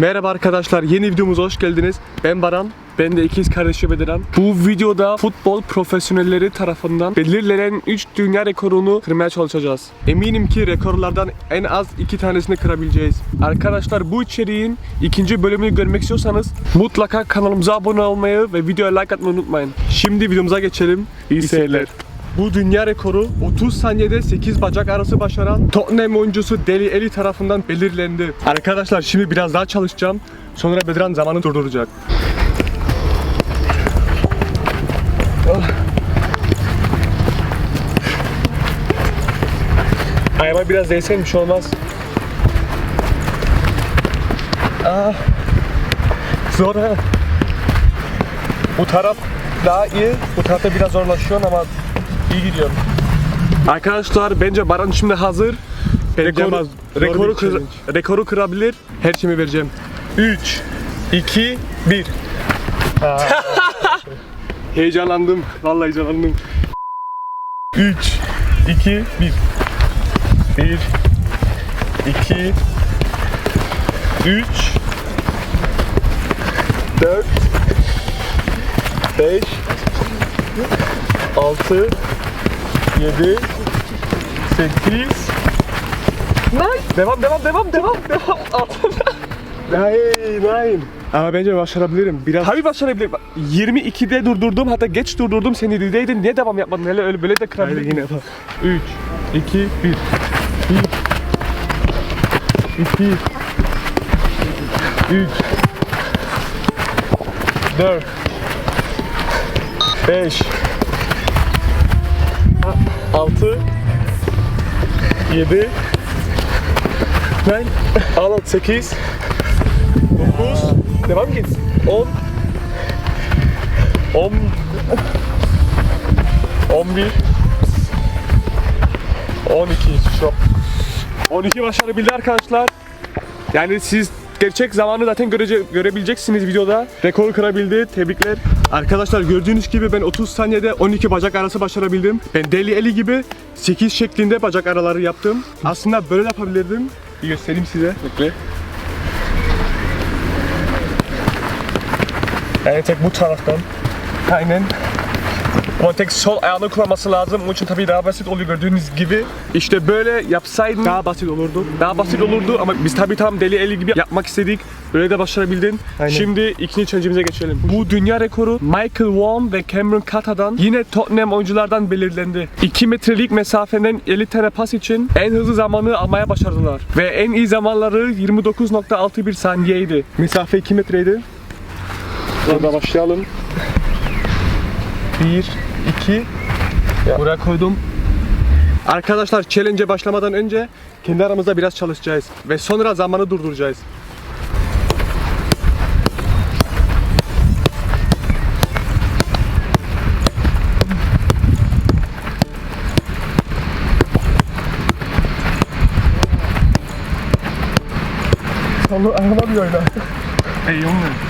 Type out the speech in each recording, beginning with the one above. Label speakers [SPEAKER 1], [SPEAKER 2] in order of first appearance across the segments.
[SPEAKER 1] Merhaba arkadaşlar, yeni videomuza hoş geldiniz. Ben Baran, ben de ikiz kardeşi Bediran. Bu videoda futbol profesyonelleri tarafından belirlenen 3 dünya rekorunu kırmaya çalışacağız. Eminim ki rekorlardan en az 2 tanesini kırabileceğiz. Arkadaşlar bu içeriğin ikinci bölümünü görmek istiyorsanız mutlaka kanalımıza abone olmayı ve videoya like atmayı unutmayın. Şimdi videomuza geçelim. İyi seyirler. Bu dünya rekoru 30 saniyede 8 bacak arası başaran Tottenham oyuncusu Deli Eli tarafından belirlendi. Arkadaşlar şimdi biraz daha çalışacağım. Sonra Bedran zamanı durduracak. Oh. Ayağıma biraz değseydim bir şey olmaz. Ah. Zor ha. Bu taraf daha iyi. Bu tarafta biraz zorlaşıyor ama iyi gidiyor. Arkadaşlar bence Baran şimdi hazır. Rekoru,
[SPEAKER 2] Zor
[SPEAKER 1] rekoru,
[SPEAKER 2] bir
[SPEAKER 1] kır-
[SPEAKER 2] challenge.
[SPEAKER 1] rekoru kırabilir. Her şeyimi vereceğim. 3, 2, 1. Heyecanlandım. Vallahi heyecanlandım. 3, 2, 1. 1, 2, 3, 4, 5, 6, 7, 8, Nine. Devam devam devam devam devam. Nine nine. Ama bence başarabilirim. Biraz. Tabii başarabilirim. Bak, 22'de durdurdum hatta geç durdurdum seni 7'deydin. Niye devam yapmadın? Hele öyle böyle de kırabilirim. yine bak. 3, 2, 1. 1, 2, 3, 4, 5, 6, 7 9 Ağlat 8 9 Devam git 10 10 11 12 Stop 12 başarabildi arkadaşlar. Yani siz gerçek zamanı zaten görece, görebileceksiniz videoda. Rekoru kırabildi. Tebrikler. Arkadaşlar gördüğünüz gibi ben 30 saniyede 12 bacak arası başarabildim. Ben deli eli gibi 8 şeklinde bacak araları yaptım. Aslında böyle de yapabilirdim. Bir göstereyim size. Bekle. Yani tek bu taraftan. Aynen. Ama tek sol ayağını kullanması lazım. Onun için tabii daha basit oluyor gördüğünüz gibi. İşte böyle yapsaydın daha basit olurdu. Daha basit olurdu ama biz tabii tam deli eli gibi yapmak istedik. Böyle de başarabildin. Şimdi ikinci challenge'imize geçelim. Bu dünya rekoru Michael Vaughan ve Cameron Kata'dan yine Tottenham oyunculardan belirlendi. 2 metrelik mesafeden 50 tane pas için en hızlı zamanı almaya başardılar. Ve en iyi zamanları 29.61 saniyeydi. Mesafe 2 metreydi. Burada başlayalım. 1, 2, buraya koydum. Arkadaşlar challenge'e başlamadan önce kendi aramızda biraz çalışacağız ve sonra zamanı durduracağız. Sonu ayağıma bir oyna. Ey Junge.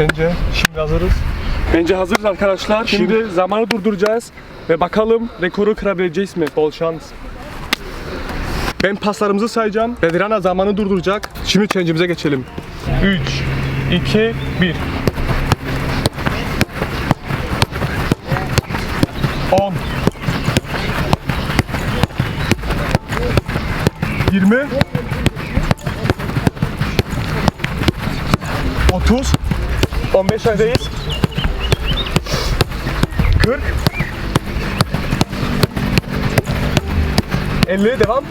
[SPEAKER 1] Bence şimdi hazırız. Bence hazırız arkadaşlar. Şimdi zamanı durduracağız ve bakalım rekoru kırabileceğiz mi? Bol şans. Ben paslarımızı sayacağım. Bedirana zamanı durduracak. Şimdi challenge'imize geçelim. 3, 2, 1. 10 20 30 15 aydayız 40 50 devam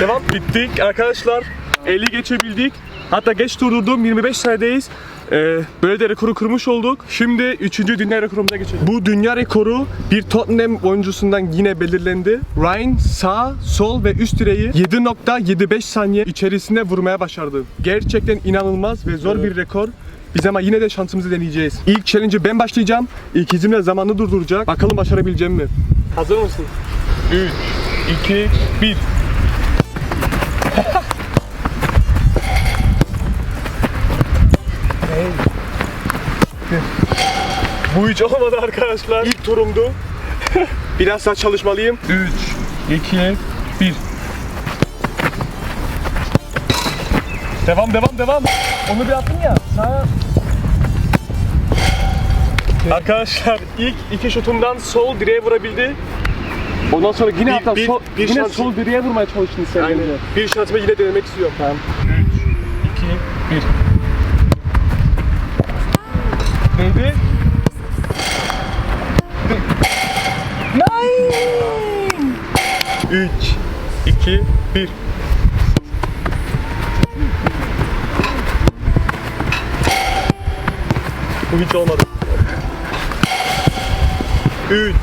[SPEAKER 1] Devam bittik arkadaşlar 50 geçebildik Hatta geç durdurdum 25 saniyedeyiz ee, böyle de rekoru kırmış olduk. Şimdi 3. dünya rekorumuza geçelim. Bu dünya rekoru bir Tottenham oyuncusundan yine belirlendi. Ryan sağ, sol ve üst direği 7.75 saniye içerisinde vurmaya başardı. Gerçekten inanılmaz ve zor bir rekor. Biz ama yine de şansımızı deneyeceğiz. İlk challenge'ı ben başlayacağım. İkizimle zamanını durduracak. Bakalım başarabileceğim mi? Hazır mısın? 3, 2, 1. Bu hiç olmadı arkadaşlar. İlk turumdu. Biraz daha çalışmalıyım. 3, 2, 1. Devam devam devam. Onu bir attın ya. Arkadaşlar ilk iki şutumdan sol direğe vurabildi. Ondan sonra yine
[SPEAKER 2] Bir-
[SPEAKER 1] hatta
[SPEAKER 2] bir-
[SPEAKER 1] sol,
[SPEAKER 2] bir
[SPEAKER 1] yine
[SPEAKER 2] şans-
[SPEAKER 1] sol direğe vurmaya çalıştın sen.
[SPEAKER 2] Aynen.
[SPEAKER 1] yine. Bir şansımı yine denemek istiyorum. Tamam. 3, 2, 1. Neydi? Nine. 3, 2, 1. Bu hiç olmadı. 3,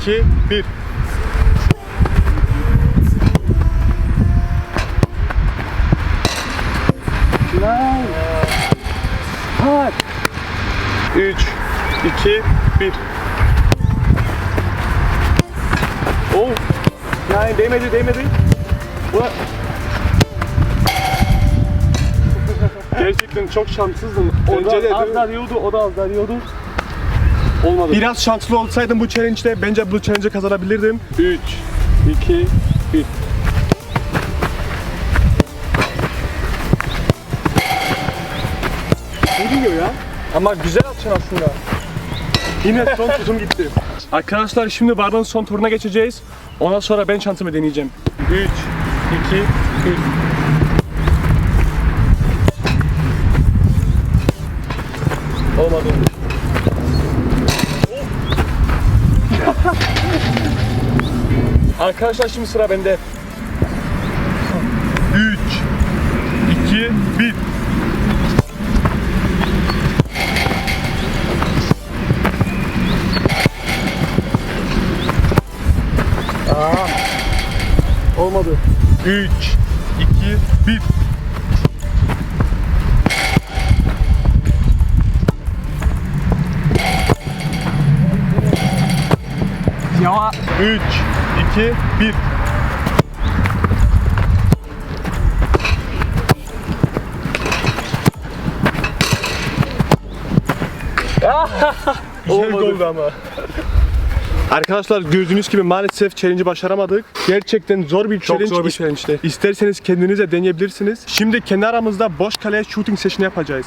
[SPEAKER 1] 2, 1. Bak. 3, 2, 1. Oh. Yani değmedi değmedi. Ulan. Gerçekten çok şanssızdın. O
[SPEAKER 2] Bence de,
[SPEAKER 1] da az
[SPEAKER 2] değil
[SPEAKER 1] o da az daha yiyordu. Olmadı.
[SPEAKER 2] Biraz şanslı olsaydım bu challenge'de bence bu challenge'ı kazanabilirdim.
[SPEAKER 1] 3, 2, 1. Ne diyor ya?
[SPEAKER 2] Ama güzel atacaksın aslında.
[SPEAKER 1] Yine son tutum gitti. Arkadaşlar şimdi bardağın son turuna geçeceğiz. Ondan sonra ben şansımı deneyeceğim. 3, 2, 1. Olmadı. Arkadaşlar şimdi sıra bende.
[SPEAKER 2] 3, 2, 1.
[SPEAKER 1] Olmadı.
[SPEAKER 2] 3, 2, 1. 3, 2, 1. Güzel oldu ama. Arkadaşlar gördüğünüz gibi maalesef challenge'ı başaramadık. Gerçekten zor bir
[SPEAKER 1] Çok
[SPEAKER 2] challenge.
[SPEAKER 1] zor bir challenge'ti.
[SPEAKER 2] İsterseniz kendinize deneyebilirsiniz. Şimdi kendi aramızda boş kaleye shooting session yapacağız.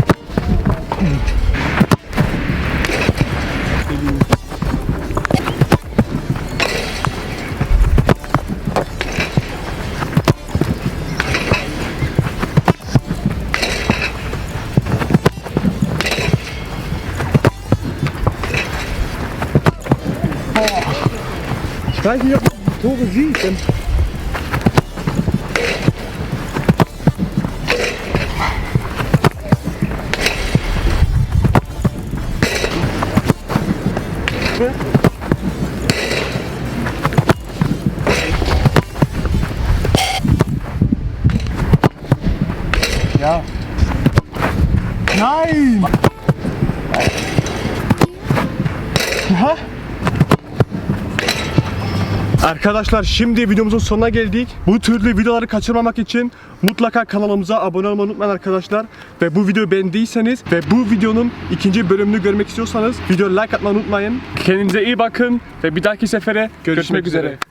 [SPEAKER 2] weiß nicht, ob man die Tore sieht. Ja. Nein! Arkadaşlar şimdi videomuzun sonuna geldik. Bu türlü videoları kaçırmamak için mutlaka kanalımıza abone olmayı unutmayın arkadaşlar. Ve bu videoyu beğendiyseniz ve bu videonun ikinci bölümünü görmek istiyorsanız video like atmayı unutmayın.
[SPEAKER 1] kendinize iyi bakın ve bir dahaki sefere görüşmek,
[SPEAKER 2] Görüşmek üzere.
[SPEAKER 1] üzere.